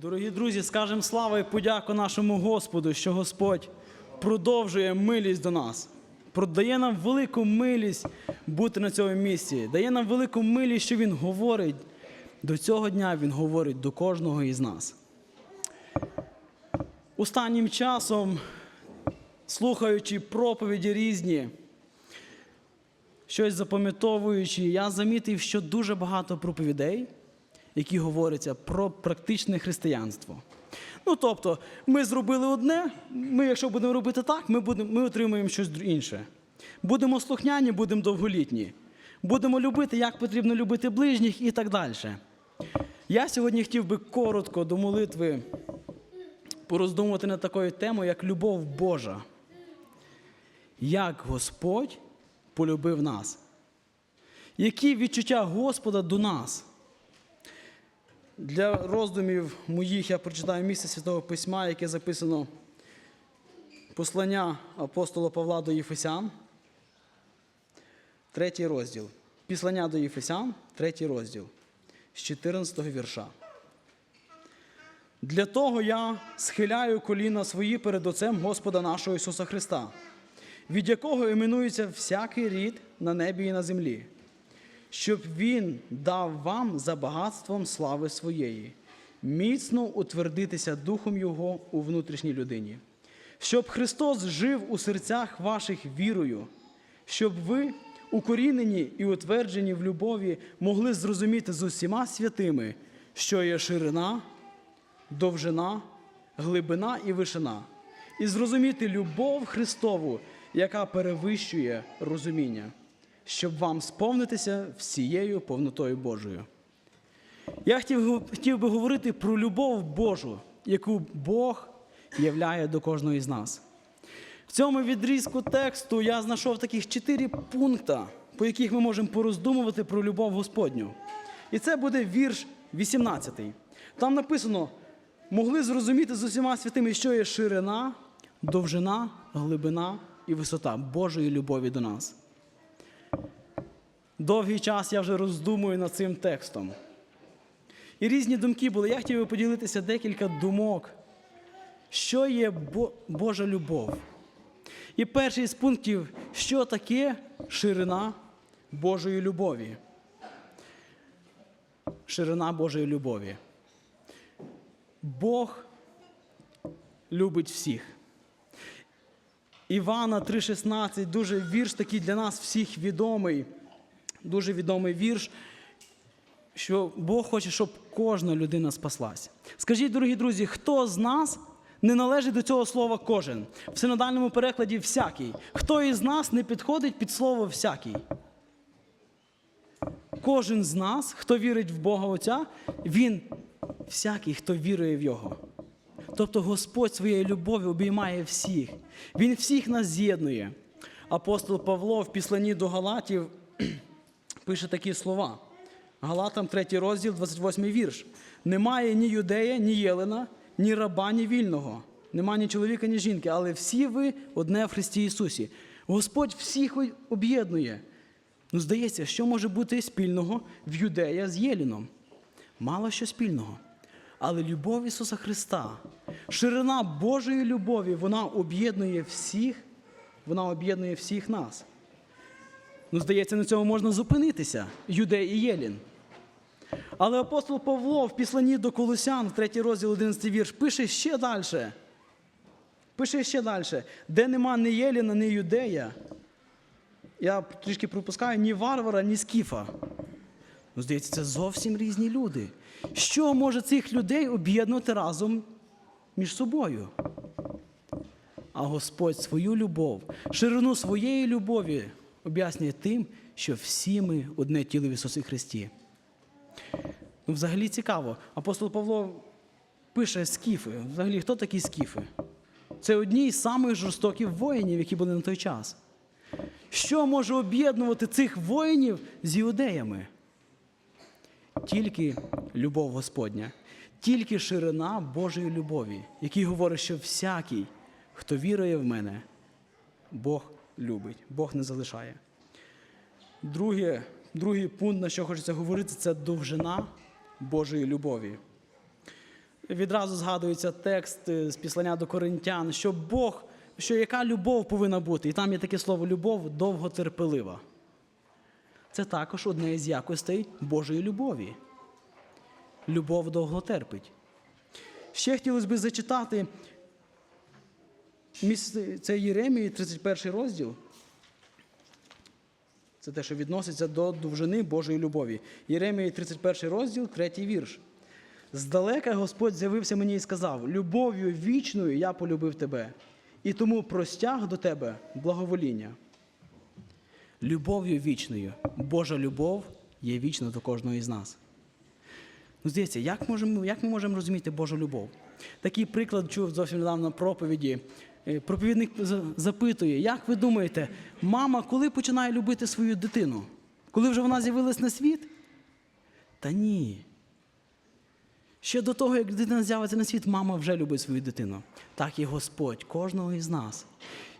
Дорогі друзі, скажемо слава і подяку нашому Господу, що Господь продовжує милість до нас, продає нам велику милість бути на цьому місці, дає нам велику милість, що Він говорить. До цього дня Він говорить до кожного із нас. Останнім часом, слухаючи проповіді різні, щось запам'ятовуючи, я замітив, що дуже багато проповідей, які говоряться про практичне християнство. Ну, тобто, ми зробили одне, ми, якщо будемо робити так, ми, будемо, ми отримаємо щось інше. Будемо слухняні, будемо довголітні. Будемо любити, як потрібно любити ближніх і так далі. Я сьогодні хотів би коротко до молитви пороздумувати над такою темою, як любов Божа. Як Господь полюбив нас. Які відчуття Господа до нас? Для роздумів моїх я прочитаю місце Святого Письма, яке записано послання апостола Павла до Єфесян, третій розділ. Післання до Єфесян, третій розділ, з 14 вірша. Для того я схиляю коліна свої перед Отцем Господа нашого Ісуса Христа, від якого іменується всякий рід на небі і на землі, щоб Він дав вам за багатством слави своєї, міцно утвердитися Духом Його у внутрішній людині, щоб Христос жив у серцях ваших вірою, щоб ви, укорінені і утверджені в любові, могли зрозуміти з усіма святими, що є ширина, довжина, глибина і вишина, і зрозуміти любов Христову, яка перевищує розуміння, щоб вам сповнитися всією повнотою Божою. Я хотів, хотів би говорити про любов Божу, яку Бог являє до кожного із нас. В цьому відрізку тексту я знайшов таких чотири пункти, по яких ми можемо пороздумувати про любов Господню. І це буде вірш 18. Там написано: могли зрозуміти з усіма святими, що є ширина, довжина, глибина і висота Божої любові до нас. Довгий час я вже роздумую над цим текстом. І різні думки були. Я хотів би поділитися декілька думок, що є Бо- Божа любов. І перший з пунктів, що таке ширина Божої любові. Ширина Божої любові. Бог любить всіх. Івана 3,16, дуже вірш такий для нас всіх відомий, дуже відомий вірш, що Бог хоче, щоб кожна людина спаслась. Скажіть, дорогі друзі, хто з нас не належить до цього слова кожен? В синодальному перекладі всякий. Хто із нас не підходить під слово всякий? Кожен з нас, хто вірить в Бога Отця, він всякий, хто вірує в Його. Тобто Господь своєю любов'ю обіймає всіх. Він всіх нас з'єднує. Апостол Павло в післанні до Галатів пише такі слова. Галатам 3 розділ, 28 вірш. Немає ні юдея, ні єлена, ні раба, ні вільного. Нема ні чоловіка, ні жінки, але всі ви одне в Христі Ісусі. Господь всіх об'єднує. Ну, здається, що може бути спільного в юдея з Єліном? Мало що спільного. Але любов Ісуса Христа, ширина Божої любові, вона об'єднує всіх, вона об'єднує всіх нас. Ну, здається, на цьому можна зупинитися, Юдей і Єлін. Але апостол Павло в післанні до Колосян, в 3 розділ 11 вірш, пише ще далі. Пише ще далі, де нема ні Єліна, ні юдея. Я трішки пропускаю ні варвара, ні скіфа. Ну, здається, це зовсім різні люди. Що може цих людей об'єднувати разом між собою? А Господь свою любов, ширину своєї любові об'яснює тим, що всі ми одне тіло в Ісусі Христі. Ну, взагалі цікаво. Апостол Павло пише скіфи. Взагалі, хто такі скіфи? Це одні з самих жорстоких воїнів, які були на той час. Що може об'єднувати цих воїнів з іудеями? Тільки любов Господня, тільки ширина Божої любові, який говорить, що всякий, хто вірує в мене, Бог любить, Бог не залишає. Друге, другий пункт, на що хочеться говорити, це довжина Божої любові. відразу згадується текст з післання до коринтян, що Бог, що яка любов повинна бути. І там є таке слово любов довготерпелива. Це також одне із якостей Божої любові. Любов довго терпить. Ще хотілося б зачитати це Єремії, 31 розділ. Це те, що відноситься до довжини Божої любові. Єремії, 31 розділ, 3 вірш. Здалека Господь з'явився мені і сказав: Любов'ю вічною я полюбив тебе, і тому простяг до тебе благовоління. Любов'ю вічною. Божа любов є вічна до кожного із нас. Ну, здається, як, можемо, як ми можемо розуміти Божу любов? Такий приклад чув зовсім недавно проповіді. Е, Проповідник запитує, як ви думаєте, мама коли починає любити свою дитину? Коли вже вона з'явилась на світ? Та ні. Ще до того, як дитина з'явиться на світ, мама вже любить свою дитину. Так і Господь, кожного із нас.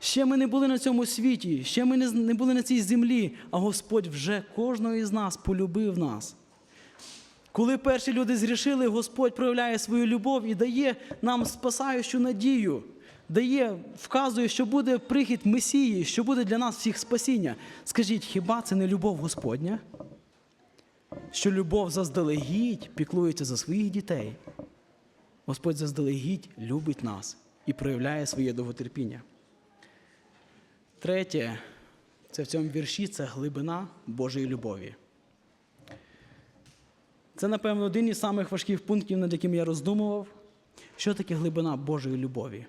Ще ми не були на цьому світі, ще ми не були на цій землі, а Господь вже кожного із нас полюбив нас. Коли перші люди зрішили, Господь проявляє свою любов і дає нам спасаючу надію, дає, вказує, що буде прихід Месії, що буде для нас всіх спасіння. Скажіть, хіба це не любов Господня? Що любов заздалегідь піклується за своїх дітей. Господь заздалегідь любить нас і проявляє своє довготерпіння. Третє, це в цьому вірші це глибина Божої любові. Це, напевно, один із самих важких пунктів, над яким я роздумував. Що таке глибина Божої любові?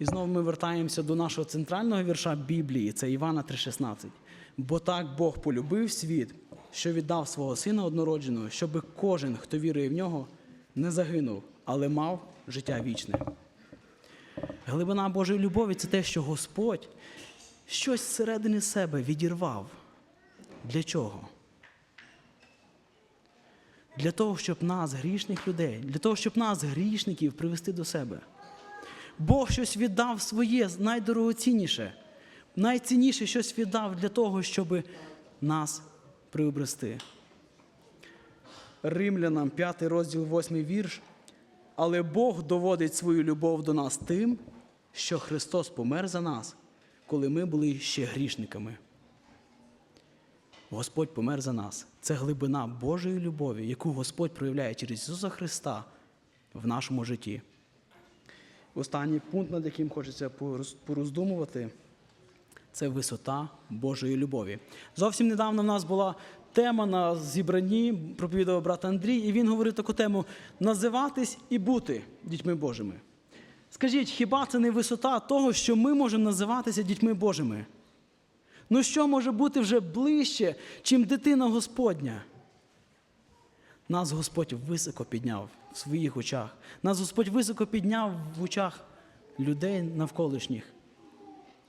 І знову ми вертаємося до нашого центрального вірша Біблії, це Івана 3,16. Бо так Бог полюбив світ, що віддав свого Сина однородженого, щоб кожен, хто вірує в нього, не загинув, але мав життя вічне. Глибина Божої любові це те, що Господь щось зсередини себе відірвав. Для чого? Для того, щоб нас, грішних людей, для того, щоб нас, грішників, привести до себе. Бог щось віддав своє найдорогоцінніше, найцінніше щось віддав для того, щоб нас приобрести. Римлянам 5 розділ 8 вірш. Але Бог доводить свою любов до нас тим, що Христос помер за нас, коли ми були ще грішниками. Господь помер за нас. Це глибина Божої любові, яку Господь проявляє через Ісуса Христа в нашому житті. Останній пункт, над яким хочеться пороздумувати, це висота Божої любові. Зовсім недавно в нас була тема на зібранні, проповідав брат Андрій, і він говорив таку тему називатись і бути дітьми Божими. Скажіть, хіба це не висота того, що ми можемо називатися дітьми Божими? Ну що може бути вже ближче, чим дитина Господня? Нас Господь високо підняв в своїх очах. Нас Господь високо підняв в очах людей навколишніх.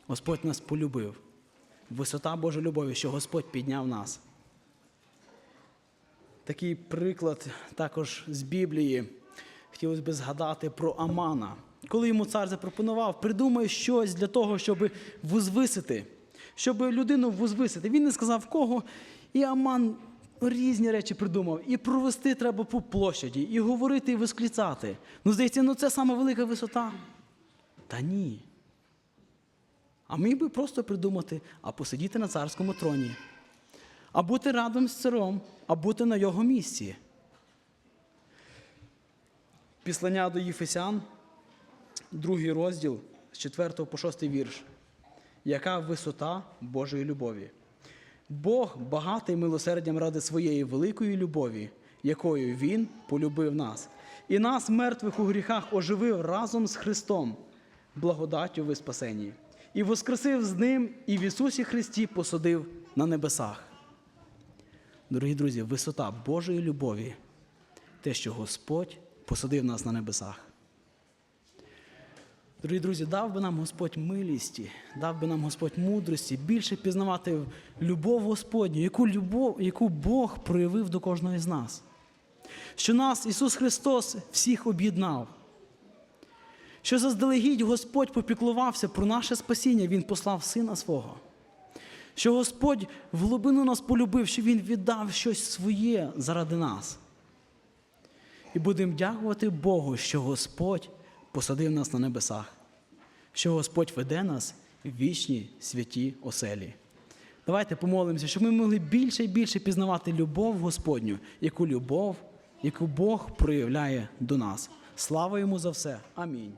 Господь нас полюбив. Висота Божої любові, що Господь підняв нас. Такий приклад також з Біблії. Хотілося б згадати про Амана. Коли йому цар запропонував, придумай щось для того, щоб возвисити, щоб людину возвисити. Він не сказав кого, і Аман різні речі придумав. І провести треба по площаді, і говорити, і восклицати. Ну, здається, ну це сама велика висота. Та ні. А міг би просто придумати, а посидіти на царському троні, а бути радом з царом, а бути на його місці. Післання до Єфесян, другий розділ з 4 по 6 вірш. Яка висота Божої любові? Бог багатий милосердям ради своєї великої любові, якою Він полюбив нас, і нас, мертвих у гріхах, оживив разом з Христом, благодаттю ви спасені, і воскресив з Ним, і в Ісусі Христі посадив на небесах. Дорогі друзі, висота Божої любові те, що Господь посадив нас на небесах. Дорогі друзі, дав би нам Господь милісті, дав би нам Господь мудрості, більше пізнавати любов Господню, яку любов, яку Бог проявив до кожного з нас. Що нас Ісус Христос всіх об'єднав. Що заздалегідь Господь попіклувався про наше спасіння, Він послав Сина свого. Що Господь в глибину нас полюбив, що Він віддав щось своє заради нас. і будемо дякувати Богу, що Господь посадив нас на небесах, що Господь веде нас в вічні святі оселі. Давайте помолимося, щоб ми могли більше і більше пізнавати любов Господню, яку любов, яку Бог проявляє до нас. Слава йому за все. Амінь.